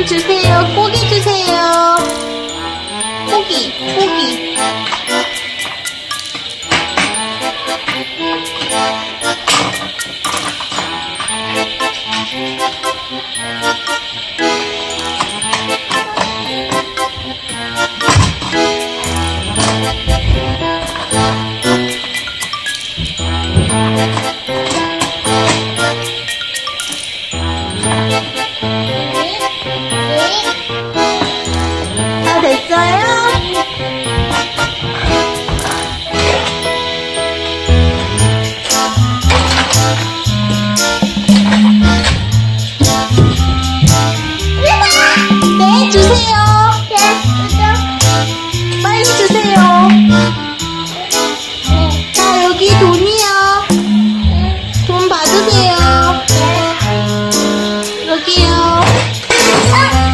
고기를 주세요. 고기 주세요. 고기, 고기. 다 됐어요? 네, 주세요. 네, 빨리 주세요. 자, 여기 돈이요. 돈 받으세요. 네. 여기요. 아!